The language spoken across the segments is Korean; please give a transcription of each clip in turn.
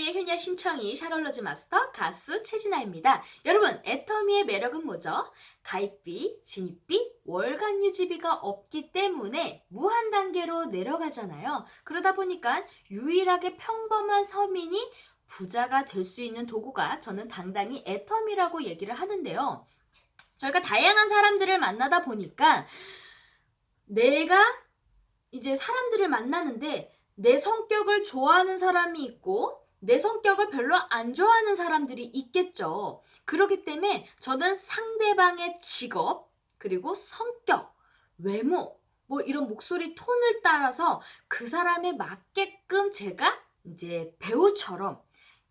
애터미의 효녀 심청이 샤롤로즈 마스터 가수 최진아입니다. 여러분, 애터미의 매력은 뭐죠? 가입비, 진입비, 월간 유지비가 없기 때문에 무한 단계로 내려가잖아요. 그러다 보니까 유일하게 평범한 서민이 부자가 될 수 있는 도구가 저는 당당히 애터미라고 얘기를 하는데요. 저희가 다양한 사람들을 만나다 보니까 내가 이제 사람들을 만나는데 내 성격을 좋아하는 사람이 있고 내 성격을 별로 안 좋아하는 사람들이 있겠죠. 그렇기 때문에 저는 상대방의 직업, 그리고 성격, 외모, 뭐 이런 목소리 톤을 따라서 그 사람에 맞게끔 제가 이제 배우처럼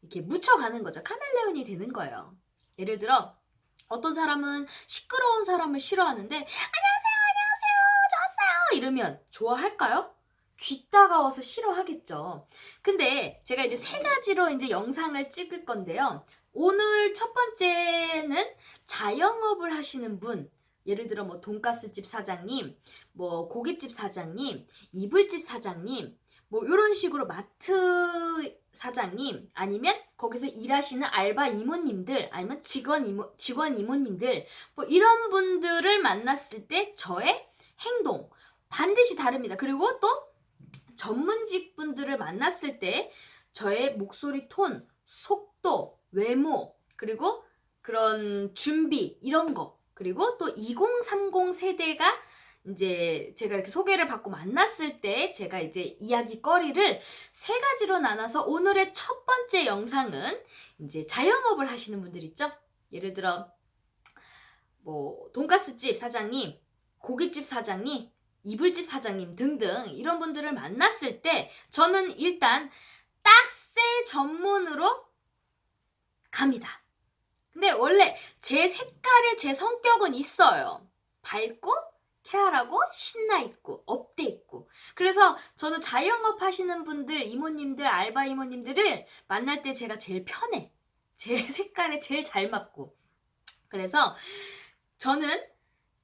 이렇게 묻혀가는 거죠. 카멜레온이 되는 거예요. 예를 들어 어떤 사람은 시끄러운 사람을 싫어하는데 안녕하세요, 안녕하세요, 좋았어요 이러면 좋아할까요? 귀 따가워서 싫어하겠죠. 근데 제가 이제 세 가지로 이제 영상을 찍을 건데요. 오늘 첫 번째는 자영업을 하시는 분, 예를 들어 뭐 돈가스집 사장님, 뭐 고깃집 사장님, 이불집 사장님, 뭐 이런 식으로 마트 사장님, 아니면 거기서 일하시는 알바 이모님들, 아니면 직원 이모, 직원 이모님들, 뭐 이런 분들을 만났을 때 저의 행동 반드시 다릅니다. 그리고 또 전문직 분들을 만났을 때 저의 목소리 톤, 속도, 외모, 그리고 그런 준비, 이런 거. 그리고 또 2030 세대가 이제 제가 이렇게 소개를 받고 만났을 때 제가 이제 이야기거리를 세 가지로 나눠서 오늘의 첫 번째 영상은 이제 자영업을 하시는 분들 있죠? 예를 들어, 뭐, 돈가스집 사장님, 고깃집 사장님, 이불집 사장님 등등 이런 분들을 만났을 때 저는 일단 딱새 전문으로 갑니다. 근데 원래 제 색깔에 제 성격은 있어요. 밝고 쾌활하고 신나 있고 업돼 있고 그래서 저는 자영업 하시는 분들 이모님들 알바 이모님들을 만날 때 제가 제일 편해 제 색깔에 제일 잘 맞고 그래서 저는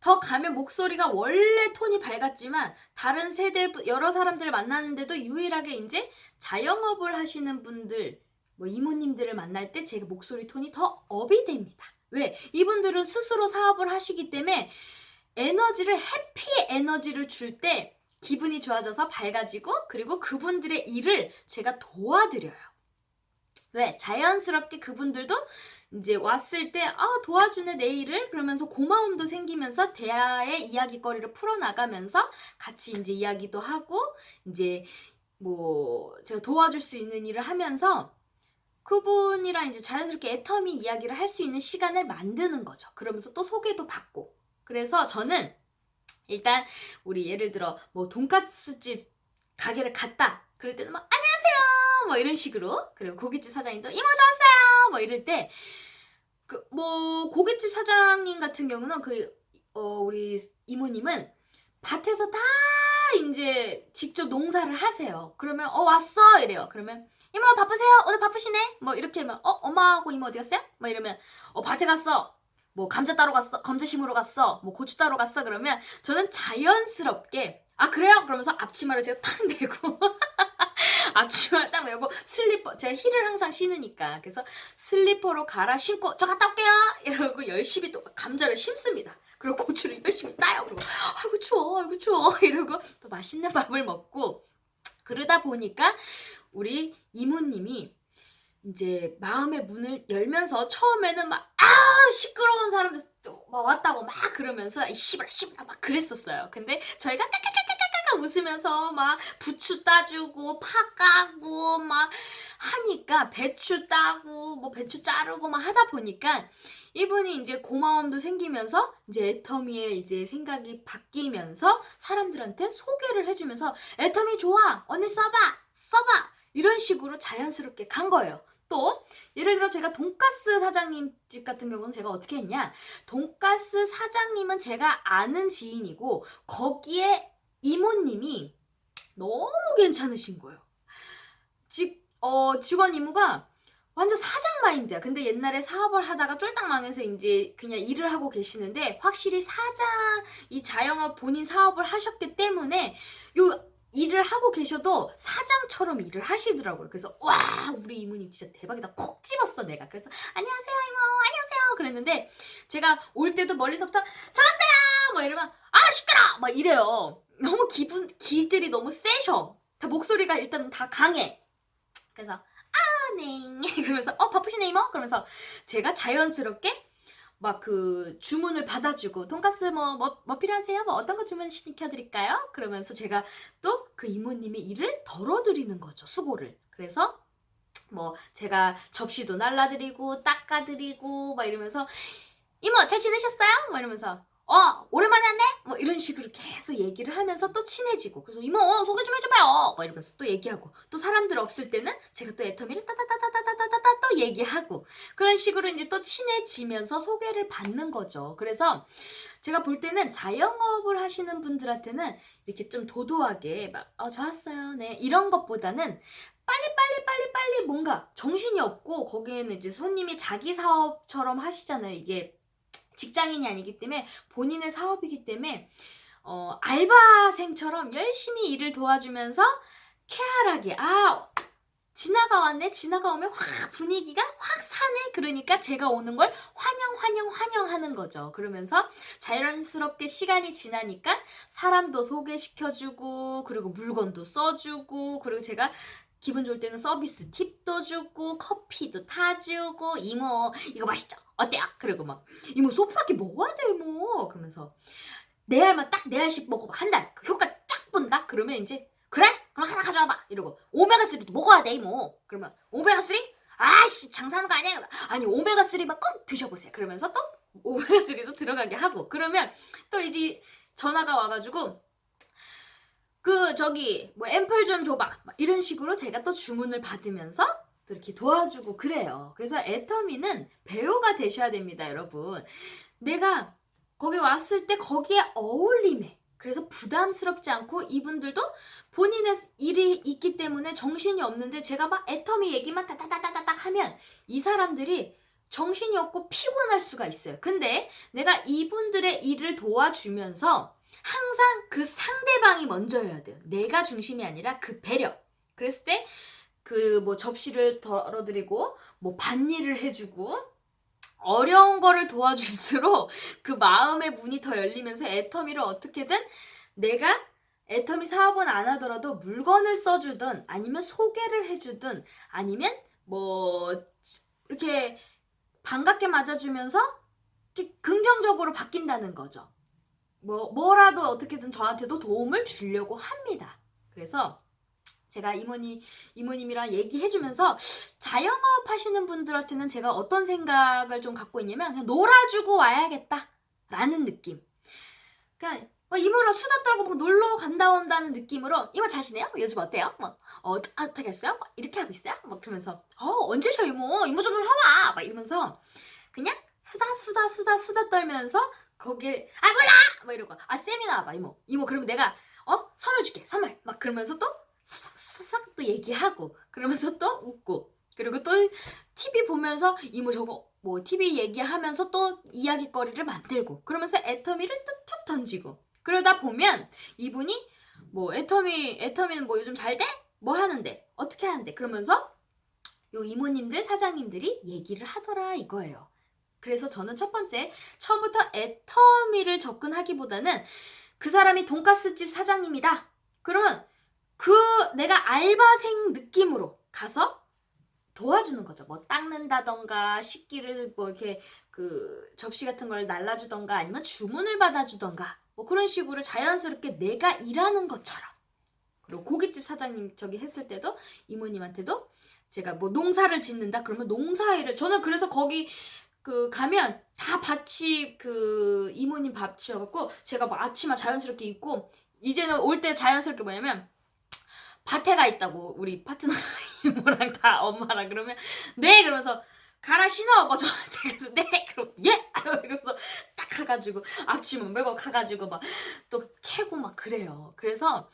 더 가면 목소리가 원래 톤이 밝았지만 다른 세대 여러 사람들을 만났는데도 유일하게 이제 자영업을 하시는 분들 뭐 이모님들을 만날 때 제 목소리 톤이 더 업이 됩니다. 왜? 이분들은 스스로 사업을 하시기 때문에 에너지를 해피 에너지를 줄 때 기분이 좋아져서 밝아지고 그리고 그분들의 일을 제가 도와드려요. 왜? 자연스럽게 그분들도 이제 왔을 때, 아, 도와주네, 내 일을. 그러면서 고마움도 생기면서 대화의 이야기거리를 풀어나가면서 같이 이제 이야기도 하고, 이제 뭐, 제가 도와줄 수 있는 일을 하면서 그분이랑 이제 자연스럽게 애터미 이야기를 할 수 있는 시간을 만드는 거죠. 그러면서 또 소개도 받고. 그래서 저는 일단 우리 예를 들어 뭐 돈까스 집 가게를 갔다. 그럴 때는 막 안녕하세요. 뭐 이런 식으로. 그리고 고깃집 사장님도 이모 좋았어요. 뭐 이럴 때 그 뭐 고깃집 사장님 같은 경우는 그 어, 우리 이모님은 밭에서 다 이제 직접 농사를 하세요. 그러면 어 왔어 이래요. 그러면 이모 바쁘세요? 오늘 바쁘시네? 뭐 이렇게 하면 어 엄마하고 이모 어디 갔어요? 뭐 이러면 어 밭에 갔어. 뭐 감자 따러 갔어. 감자 심으러 갔어. 뭐 고추 따러 갔어. 그러면 저는 자연스럽게 아 그래요? 그러면서 앞치마를 제가 탁 메고 앞치마를 딱 메고 슬리퍼 제가 힐을 항상 신으니까. 그래서 슬리퍼로 갈아 신고 저 갔다 올게요! 이러고 열심히 또 감자를 심습니다. 그리고 고추를 열심히 따요. 그리고 아이고 추워 아이고 추워. 이러고 또 맛있는 밥을 먹고 그러다 보니까 우리 이모님이 이제 마음의 문을 열면서 처음에는 막 아! 시끄러운 사람들 또막 왔다고 막 그러면서 이 씨발 씨발! 막 그랬었어요. 근데 저희가 까까까까 까까 웃으면서 막 부추 따주고 파 까고 막 하니까 배추 따고 뭐 배추 자르고 막 하다 보니까 이분이 이제 고마움도 생기면서 이제 애터미의 이제 생각이 바뀌면서 사람들한테 소개를 해주면서 애터미 좋아 언니 써봐 써봐 이런 식으로 자연스럽게 간 거예요. 또 예를 들어 제가 돈가스 사장님 집 같은 경우는 제가 어떻게 했냐 돈가스 사장님은 제가 아는 지인이고 거기에 이모님이 너무 괜찮으신 거예요. 직, 어, 직원 이모가 완전 사장 마인드야. 근데 옛날에 사업을 하다가 쫄딱 망해서 이제 그냥 일을 하고 계시는데 확실히 사장 이 자영업 본인 사업을 하셨기 때문에 요 일을 하고 계셔도 사장처럼 일을 하시더라고요. 그래서 와 우리 이모님 진짜 대박이다. 콕 집었어 내가. 그래서 안녕하세요 이모 안녕하세요 그랬는데 제가 올 때도 멀리서부터 저왔어요 막 이러면 아 시끄러 막 이래요. 너무 기분 기들이 너무 세셔. 다 목소리가 일단 다 강해. 그래서 아 네. 그러면서 어 바쁘시네 이모 그러면서 제가 자연스럽게 막 그 주문을 받아주고 돈가스 뭐, 뭐, 뭐 필요하세요? 뭐 어떤 거 주문 시켜드릴까요? 그러면서 제가 또 그 이모님의 일을 덜어드리는 거죠 수고를 그래서 뭐 제가 접시도 날라드리고 닦아드리고 막 이러면서 이모 잘 지내셨어요? 막 이러면서 어 오랜만에 왔네? 뭐 이런 식으로 계속 얘기를 하면서 또 친해지고 그래서 이모 어, 소개 좀 해줘봐요. 막 이러면서 또 얘기하고 또 사람들 없을 때는 제가 또 애터미를 따다다다다다다다 또 얘기하고 그런 식으로 이제 또 친해지면서 소개를 받는 거죠. 그래서 제가 볼 때는 자영업을 하시는 분들한테는 이렇게 좀 도도하게 막 어, 좋았어요 네 이런 것보다는 빨리 빨리 빨리 빨리 뭔가 정신이 없고 거기에는 이제 손님이 자기 사업처럼 하시잖아요. 이게 직장인이 아니기 때문에 본인의 사업이기 때문에 어, 알바생처럼 열심히 일을 도와주면서 쾌활하게 아 지나가 왔네 지나가 오면 확 분위기가 확 사네. 그러니까 제가 오는 걸 환영 환영 환영하는 거죠. 그러면서 자연스럽게 시간이 지나니까 사람도 소개시켜주고 그리고 물건도 써주고 그리고 제가 기분 좋을 때는 서비스 팁도 주고 커피도 타주고 이모 이거 맛있죠? 어때요? 그리고 막 이모 소프라게 먹어야 돼 이모. 그러면서 네 알만 딱 네 알씩 먹어봐. 한달. 그 효과 쫙 본다? 그러면 이제 그래? 그럼 하나 가져와봐. 이러고 오메가3도 먹어야 돼 이모. 그러면 오메가3 아씨 장사하는 거 아니야? 아니 오메가3만 꼭 드셔보세요. 그러면서 또 오메가3도 들어가게 하고. 그러면 또 이제 전화가 와가지고 그 저기 뭐 앰플 좀 줘봐 막 이런 식으로 제가 또 주문을 받으면서 또 이렇게 도와주고 그래요. 그래서 애터미는 배우가 되셔야 됩니다, 여러분. 내가 거기 왔을 때 거기에 어울림에 그래서 부담스럽지 않고 이분들도 본인의 일이 있기 때문에 정신이 없는데 제가 막 애터미 얘기만 따다다다닥 하면 이 사람들이 정신이 없고 피곤할 수가 있어요. 근데 내가 이분들의 일을 도와주면서 항상 그 상대방이 먼저여야 돼요. 내가 중심이 아니라 그 배려. 그랬을 때 그 뭐 접시를 덜어드리고 뭐 밭일을 해주고 어려운 거를 도와줄수록 그 마음의 문이 더 열리면서 애터미를 어떻게든 내가 애터미 사업은 안 하더라도 물건을 써주든 아니면 소개를 해주든 아니면 뭐 이렇게 반갑게 맞아주면서 이렇게 긍정적으로 바뀐다는 거죠. 뭐 뭐라도 어떻게든 저한테도 도움을 주려고 합니다. 그래서 제가 이모님 이모님이랑 얘기해주면서 자영업 하시는 분들한테는 제가 어떤 생각을 좀 갖고 있냐면 그냥 놀아주고 와야겠다 라는 느낌. 그냥 뭐 이모랑 수다 떨고 뭐 놀러 간다 온다는 느낌으로 이모 자시네요? 요즘 어때요? 뭐 어, 어떻겠어요? 막 이렇게 하고 있어요? 막 그러면서 어 언제 셔 이모 이모 좀 해봐 막 이러면서 그냥 수다 수다 수다 수다 떨면서 거기에 아 몰라! 막 이러고. 아 세미나 봐 이모. 이모 그러면 내가 어? 선물 줄게 선물! 막 그러면서 또 사삭사삭 또 얘기하고 그러면서 또 웃고. 그리고 또 TV 보면서 이모 저거 뭐 TV 얘기하면서 또 이야기거리를 만들고 그러면서 애터미를 또툭 던지고 그러다 보면 이분이 뭐 애터미 애터미는 뭐 요즘 잘 돼? 뭐 하는데? 어떻게 하는데? 그러면서 요 이모님들 사장님들이 얘기를 하더라 이거예요. 그래서 저는 첫 번째 처음부터 애터미를 접근하기보다는 그 사람이 돈가스집 사장님이다. 그러면 그 내가 알바생 느낌으로 가서 도와주는 거죠. 뭐 닦는다던가 식기를 뭐 이렇게 그 접시 같은 걸 날라주던가 아니면 주문을 받아주던가 뭐 그런 식으로 자연스럽게 내가 일하는 것처럼 그리고 고깃집 사장님 저기 했을 때도 이모님한테도 제가 뭐 농사를 짓는다 그러면 농사일을 저는 그래서 거기 그 가면 다 밭이 그 이모님 밭이어갖고 제가 뭐 아침에 자연스럽게 입고 이제는 올 때 자연스럽게 뭐냐면 밭에 가 있다고 우리 파트너 이모랑 다 엄마랑 그러면 네 그러면서 가라 신어 뭐 저한테 그래서 네 그럼 예! 이러면서 딱 가가지고 앞치마 메고 가가지고 막 또 캐고 막 그래요. 그래서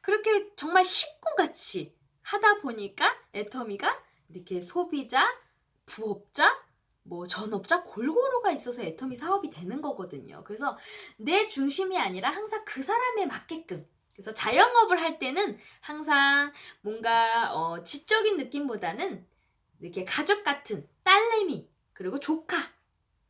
그렇게 정말 식구같이 하다 보니까 애터미가 이렇게 소비자 부업자 뭐 전업자 골고루가 있어서 애터미 사업이 되는 거거든요. 그래서 내 중심이 아니라 항상 그 사람에 맞게끔. 그래서 자영업을 할 때는 항상 뭔가 어, 지적인 느낌보다는 이렇게 가족 같은 딸내미 그리고 조카.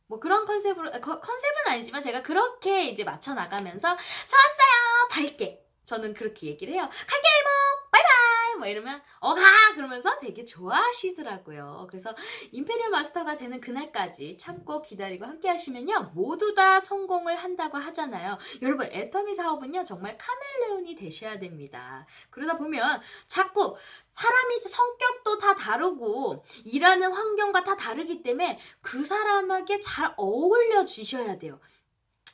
뭐 그런 컨셉으로 아, 컨- 컨셉은 아니지만 제가 그렇게 이제 맞춰 나가면서 좋았어요 밝게. 저는 그렇게 얘기를 해요. 갈게 이모. 바이바이 뭐 이러면 어가 그러면서 되게 좋아하시더라고요 그래서 임페리얼 마스터가 되는 그날까지 참고 기다리고 함께 하시면요 모두 다 성공을 한다고 하잖아요 여러분 애터미 사업은요 정말 카멜레온이 되셔야 됩니다 그러다 보면 자꾸 사람이 성격도 다 다르고 일하는 환경과 다 다르기 때문에 그 사람에게 잘 어울려 주셔야 돼요.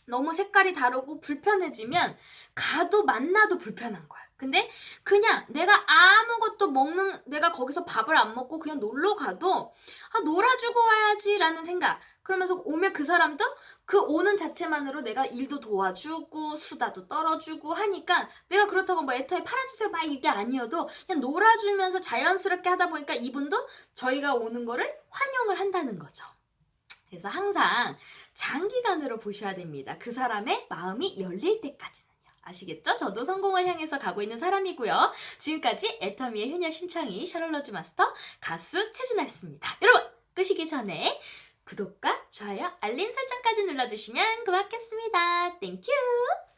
너무 색깔이 다르고 불편해지면 가도 만나도 불편한 거야. 근데 그냥 내가 아무것도 먹는 내가 거기서 밥을 안 먹고 그냥 놀러 가도 아 놀아주고 와야지라는 생각. 그러면서 오면 그 사람도 그 오는 자체만으로 내가 일도 도와주고 수다도 떨어주고 하니까 내가 그렇다고 뭐 애터에 팔아주세요 막 이게 아니어도 그냥 놀아주면서 자연스럽게 하다 보니까 이분도 저희가 오는 거를 환영을 한다는 거죠. 그래서 항상 장기간으로 보셔야 됩니다. 그 사람의 마음이 열릴 때까지는요. 아시겠죠? 저도 성공을 향해서 가고 있는 사람이고요. 지금까지 애터미의 효녀 심창희 샤롤러즈 마스터 가수 최준아였습니다. 여러분 끄시기 전에 구독과 좋아요, 알림 설정까지 눌러주시면 고맙겠습니다. 땡큐!